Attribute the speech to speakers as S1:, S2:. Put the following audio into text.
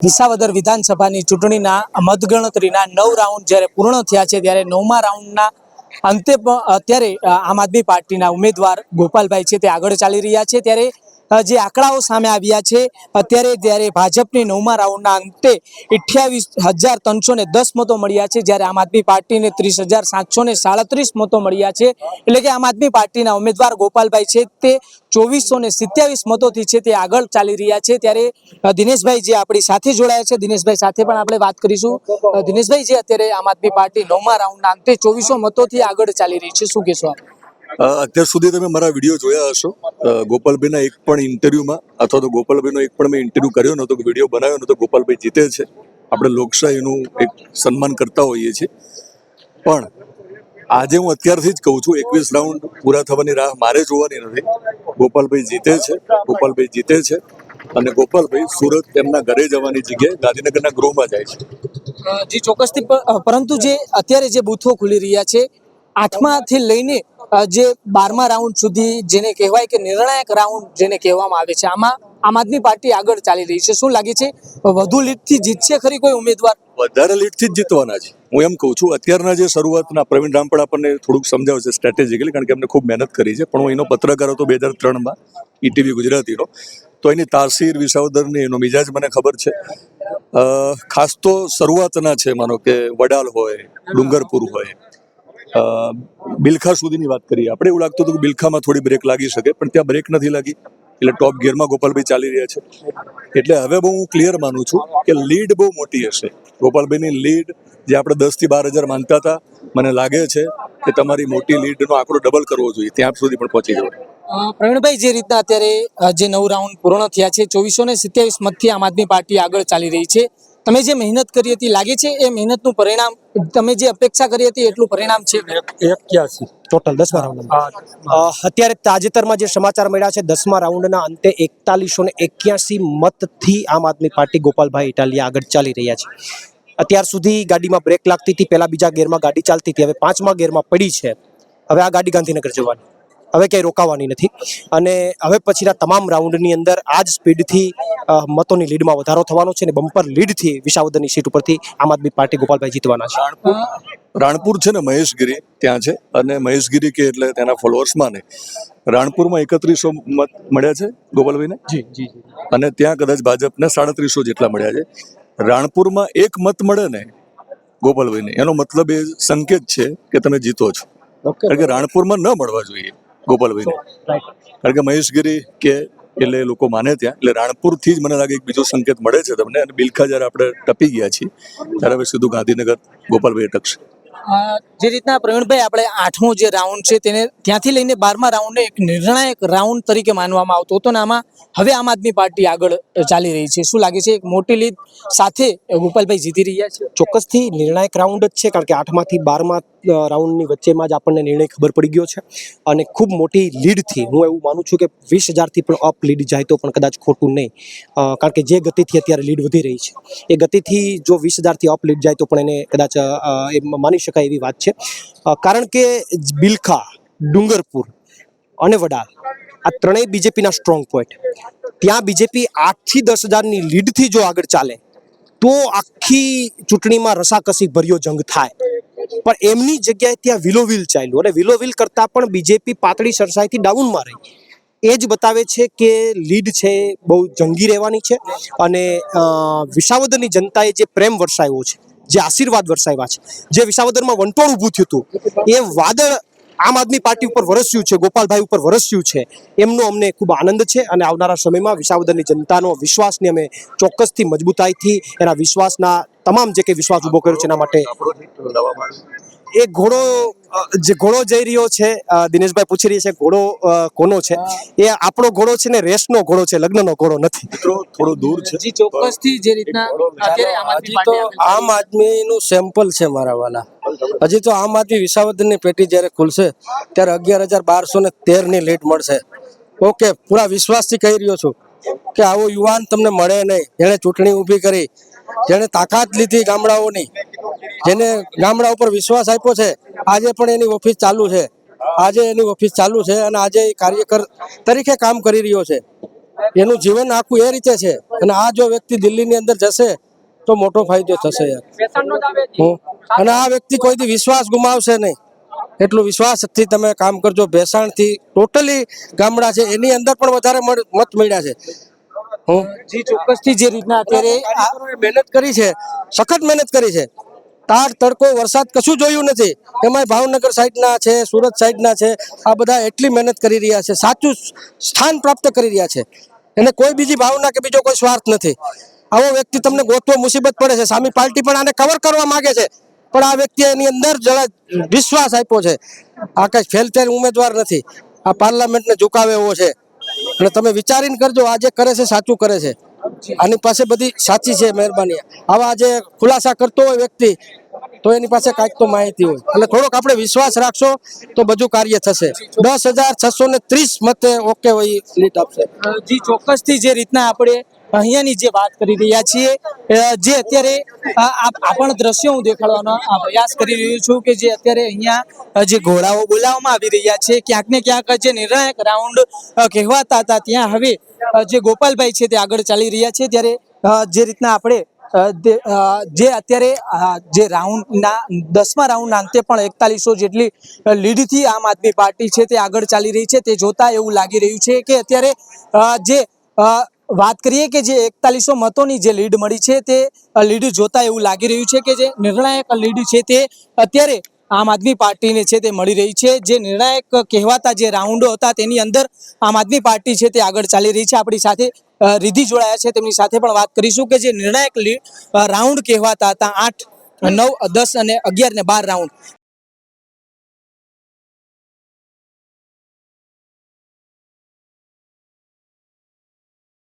S1: વિસાવદર વિધાનસભાની ચૂંટણીના મતગણતરીના નવ રાઉન્ડ જ્યારે પૂર્ણ થયા છે, ત્યારે નવમા રાઉન્ડના અંતે અત્યારે આમ આદમી પાર્ટીના ઉમેદવાર ગોપાલભાઈ છે તે આગળ ચાલી રહ્યા છે. ત્યારે જે આંકડાઓ સામે આવ્યા છે, અત્યારે જ્યારે ભાજપની નવમા રાઉન્ડના અંતે અઠ્યાવીસ હજાર ત્રણસો ને દસ મતો મળ્યા છે, જ્યારે આમ આદમી પાર્ટીને ત્રીસ હજાર સાતસો ને સાડત્રીસ મતો મળ્યા છે. એટલે કે આમ આદમી પાર્ટીના ઉમેદવાર ગોપાલભાઈ છે, તે ચોવીસો ને સિત્યાવીસ મતોથી છે, તે આગળ ચાલી રહ્યા છે. ત્યારે દિનેશભાઈ જે આપણી સાથે જોડાયા છે, દિનેશભાઈ સાથે પણ આપણે વાત કરીશું. દિનેશભાઈ જે અત્યારે આમ આદમી પાર્ટી નવમા રાઉન્ડના અંતે ચોવીસો મતોથી આગળ ચાલી રહી છે, શું કહેશો આપ?
S2: અત્યાર સુધી તમે મારા વીડિયો જોયા હશો. ગોપાલભાઈના એક પણ ઇન્ટરવ્યુમાં, અથવા તો ગોપાલભાઈનો એક પણ મેં ઇન્ટરવ્યુ કર્યો નહોતો વીડિયો બનાવ્યો નહોતો, ગોપાલભાઈ જીતે છે. આપણે લોકશાહીનું એક સન્માન કરતા હોઈએ છીએ. પણ આજે હું અત્યારથી જ કહું છું, એકવીસ રાઉન્ડ પૂરા થવાની રાહ મારે જોવાની નથી. ગોપાલભાઈ જીતે છે, ગોપાલભાઈ જીતે છે, અને ગોપાલભાઈ સુરત તેમના ઘરે જવાની જગ્યાએ ગાંધીનગરના ગૃહમાં જાય છે.
S1: જી, ચોક્કસથી પરંતુ જે અત્યારે જે બૂથો ખુલી રહ્યા છે, આઠમાથી લઈને જે બારમા રાઉન્ડ સુધી જેને કહેવાય કે નિર્ણાયક રાઉન્ડ જેને કહેવામાં આવે છે, આમાં આમ આદમી પાર્ટી આગળ ચાલી રહી છે. શું લાગે છે? વધુ લીટથી જીતશે ખરી કોઈ ઉમેદવાર?
S2: વધારે લીટથી જ જીતવાના છે. હું એમ કહું છું, અત્યારના જે શરૂઆતના પ્રવીણ રામપડ આપણને થોડુંક સમજાવશે સ્ટ્રેટેજિકલી કારણ કે એમને ખૂબ મહેનત કરી છે. પણ હું એનો પત્રકાર હતો બે હજાર ત્રણમાં ઈટીવી ગુજરાતીનો. તો એની તાસીર વિસાવદરની એનો મિજાજ મને ખબર છે. ખાસ તો શરૂઆતના છે, માનો કે વડાલ હોય, ડુંગરપુર હોય બિલખા સુધીની વાત કરીએ. આપણે એવું લાગતું હતું કે બિલખામાં થોડી બ્રેક લાગી શકે, પણ ત્યાં બ્રેક નથી લાગી. એટલે ટોપ ગિયરમાં ગોપાલભાઈ ચાલી રહ્યા છે. એટલે હવે બહુ હું ક્લિયર માનું છું કે લીડ બહુ મોટી હશે. ગોપાલભાઈની લીડ જે આપણે દસથી બાર હજાર માનતા હતા, મને લાગે છે કે તમારી મોટી લીડનો આંકડો ડબલ કરવો જોઈએ. ત્યાં સુધી પણ પહોંચી જવાય
S1: પ્રવીણભાઈ, જે રીતના અત્યારે જે નવ રાઉન્ડ પૂર્ણ થયા છે, ચોવીસો ને સત્યાવીસ મતથી આમ આદમી પાર્ટી આગળ ચાલી રહી છે. તમે જે મહેનત કરી હતી લાગે છે એ મહેનતનું પરિણામ તમે જે અપેક્ષા કરી હતી એટલું પરિણામ છે?
S3: એક્યાસી. ટોટલ દસમા રાઉન્ડ અત્યારે તાજેતરમાં જે સમાચાર મળ્યા છે દસમા રાઉન્ડના અંતે એકતાલીસો ને એક્યાસી મતથી આમ આદમી પાર્ટી ગોપાલભાઈ ઇટાલિયા આગળ ચાલી રહ્યા છે. અત્યાર સુધી ગાડીમાં બ્રેક લાગતી હતી પહેલાં બીજા ગેરમાં ગાડી ચાલતી હતી હવે પાંચમા ગેરમાં પડી છે. હવે આ ગાડી ગાંધીનગર જવાની. હવે ક્યાંય રોકાવાની નથી. અને હવે પછીના તમામ રાઉન્ડની અંદર આ જ સ્પીડથી મતોની લીડમાં વધારો થવાનો છે અને બમ્પર લીડથી વિસાવદરની સીટ ઉપરથી આમ આદમી પાર્ટી ગોપાલભાઈ જીતવાના છે.
S2: રાણપુર રાણપુર છે ને મહેશગીરી ત્યાં છે અને મહેશગીરી કે એટલે તેના ફોલોઅર્સમાં ને રાણપુરમાં એકત્રીસો મત મળ્યા છે ગોપાલભાઈને?
S3: જી જી
S2: અને ત્યાં કદાચ ભાજપને સાડત્રીસો જેટલા મળ્યા છે. રાણપુરમાં એક મત મળે ને ગોપાલભાઈને એનો મતલબ એ સંકેત છે કે તમે જીતો છો. કારણ કે રાણપુરમાં ન મળવા જોઈએ. ગોપાલભાઈને. કારણ કે મહેશગીરી કે એટલે એ લોકો માને ત્યાં. એટલે રાણપુરથી જ મને લાગે એક બીજો સંકેત મળે છે તમને. અને બિલખા જ્યારે આપણે ટપી ગયા છીએ ત્યારે હવે સીધું ગાંધીનગર ગોપાલભાઈ ટકશે.
S1: જે રીતના પ્રવીણભાઈ આપણે આઠમો જે રાઉન્ડ છે તેને ત્યાંથી લઈને બારમા રાઉન્ડને એક નિર્ણાયક રાઉન્ડ તરીકે માનવામાં આવતો હતો ને આમાં હવે આમ આદમી પાર્ટી આગળ ચાલી રહી છે. શું લાગે છે? એક મોટી લીડ સાથે ગોપાલભાઈ જીતી રહ્યા છે?
S3: ચોક્કસથી નિર્ણાયક રાઉન્ડ જ છે કારણ કે આઠમાંથી બારમા રાઉન્ડની વચ્ચેમાં જ આપણને નિર્ણય ખબર પડી ગયો છે. અને ખૂબ મોટી લીડથી હું એવું માનું છું કે વીસ હજારથી પણ અપ લીડ જાય તો પણ કદાચ ખોટું નહીં. કારણ કે જે ગતિથી અત્યારે લીડ વધી રહી છે, એ ગતિથી જો વીસ હજારથી અપ લીડ જાય તો પણ એને કદાચ એ માની શકાય એવી વાત છે. કારણ કે બિલખા, ડુંગરપુર અને વડાલ આ ત્રણેય બીજેપીના સ્ટ્રોંગ પોઈન્ટ ત્યાં બીજેપી આઠથી દસ હજારની લીડથી જો આગળ ચાલે, તો આખી ચૂંટણીમાં રસાકસી ભર્યો જંગ થાય. પણ એમની જગ્યાએ ત્યાં વિલોવિલ ચાલ્યું અને વિલોવિલ કરતાં પણ બીજેપી પાતળી સરસાઈથી ડાઉનમાં રહી. એ જ બતાવે છે કે લીડ છે, બહુ જંગી રહેવાની છે અને વિસાવદરની જનતાએ જે પ્રેમ વરસાવ્યો છે, જે આશીર્વાદ વરસાવ્યા છે, જે વિસાવદરમાં વંટોળ ઊભું થયું હતું, એ વાદળ આમ આદમી પાર્ટી ઉપર વરસ્યું છે, ગોપાલભાઈ ઉપર વરસ્યું છે, એમનો અમને ખૂબ આનંદ છે અને આવનારા સમયમાં વિસાવદરની જનતાનો વિશ્વાસને અમે ચોક્કસથી મજબૂતાઈથી એના વિશ્વાસના તમામ જે કંઈ વિશ્વાસ ઊભો કર્યો છે એના માટે એ ઘોડો જે ઘોડો જઈ રહ્યો છે દિનેશભાઈ પૂછી રહી છે ઘોડો કોનો છે? એ આપણો ઘોડો છે ને રેસનો ઘોડો છે લગ્નનો ઘોડો નથી.
S2: મિત્રો થોડો દૂર છે.
S1: જી ચોક્કસથી જે રીતના આમ આદમી
S4: હજી તો આમ આદમીનું સેમ્પલ છે મારા વાલા. હજી તો આમ આદમી વિસાવદરની પેટી જ્યારે ખુલશે ત્યારે અગિયાર હજાર બારસો ને તેરની લીડ મળશે. ઓકે પૂરા વિશ્વાસથી કહી રહ્યો છું કે આવો યુવાન તમને મળે નહીં. એણે ચૂંટણી ઊભી કરી. જેણે તાકાત લીધી ગામડાઓની જેને ગામડા ઉપર વિશ્વાસ આપ્યો છે આજે પણ એની ઓફિસ ચાલુ છે. આજે એની ઓફિસ ચાલુ છે અને આજે એ કાર્યકર તરીકે કામ કરી રહ્યો છે. એનું જીવન આખું એ રીતે છે. અને આ જો વ્યક્તિ દિલ્હીની અંદર જશે તો મોટો ફાયદો થશે યાર. અને આ વ્યક્તિ કોઈથી વિશ્વાસ ગુમાવશે નહીં. એટલું વિશ્વાસથી તમે કામ કરજો. ભેસાણથી ટોટલી ગામડા છે. એની અંદર પણ વધારે મત મળ્યા છે.
S1: જી, ચોક્કસથી જે રીતના અત્યારે
S4: મહેનત કરી છે, સખત મહેનત કરી છે, તાર તડકો વરસાદ કશું જોયું નથી. એમાંય ભાવનગર સાઈડના છે, સુરત સાઈડના છે, આ બધા એટલી મહેનત કરી રહ્યા છે, સાચું સ્થાન પ્રાપ્ત કરી રહ્યા છે. એને કોઈ બીજી ભાવના કે બીજો કોઈ સ્વાર્થ નથી. આવો વ્યક્તિ તમને ગોતવો મુસીબત પડે છે. સામી પાર્ટી પણ આને કવર કરવા માંગે છે. પણ આ વ્યક્તિ એની અંદર જરા વિશ્વાસ આપ્યો છે. આ કઈ ફેલ ફેલ ઉમેદવાર નથી. આ પાર્લામેન્ટને ઝુકાવે એવો છે. અને તમે વિચારીને કરજો, આ જે કરે છે સાચું કરે છે. આની પાસે બધી સાચી છે, મહેરબાની. આવા જે ખુલાસા કરતો હોય વ્યક્તિ, તો એની પાસે કાંઈક તો માહિતી હોય. એટલે થોડોક આપણે વિશ્વાસ રાખશો, તો બધું કાર્ય થશે. દસ હજાર છસો ને ત્રીસ મતે ઓકે હોય લીટ આપશે.
S1: જી, ચોક્કસથી જે રીતના આપણે અહીંયાની જે વાત કરી રહ્યા છીએ જે અત્યારે આ આ- આ પણ દ્રશ્યો હું દેખાડવાનો પ્રયાસ કરી રહ્યો છું કે જે અત્યારે અહીંયા જે ઘોડાઓ બોલાવવામાં આવી રહ્યા છે, ક્યાંક ને ક્યાંક જે નિર્ણાયક રાઉન્ડ કહેવાતા હતા. ત્યાં હવે જે ગોપાલભાઈ છે તે આગળ ચાલી રહ્યા છે. ત્યારે જે રીતના આપણે જે અત્યારે જે રાઉન્ડના, દસમા રાઉન્ડના અંતે પણ એકતાલીસો જેટલી લીડથી આમ આદમી પાર્ટી છે તે આગળ ચાલી રહી છે. તે જોતા એવું લાગી રહ્યું છે કે અત્યારે જે વાત કરીએ કે જે એકતાલીસો મતોની જે લીડ મળી છે તે લીડ જોતા એવું લાગી રહ્યું છે કે જે નિર્ણાયક લીડ છે તે અત્યારે આમ આદમી પાર્ટીને છે તે મળી રહી છે. જે નિર્ણાયક કહેવાતા જે રાઉન્ડો હતા તેની અંદર આમ આદમી પાર્ટી છે તે આગળ ચાલી રહી છે. આપણી સાથે રીધિ જોડાયા છે. તેમની સાથે પણ વાત કરીશું કે જે નિર્ણાયક રાઉન્ડ કહેવાતા હતા આઠ, નવ, દસ અને અગિયાર ને બાર રાઉન્ડ.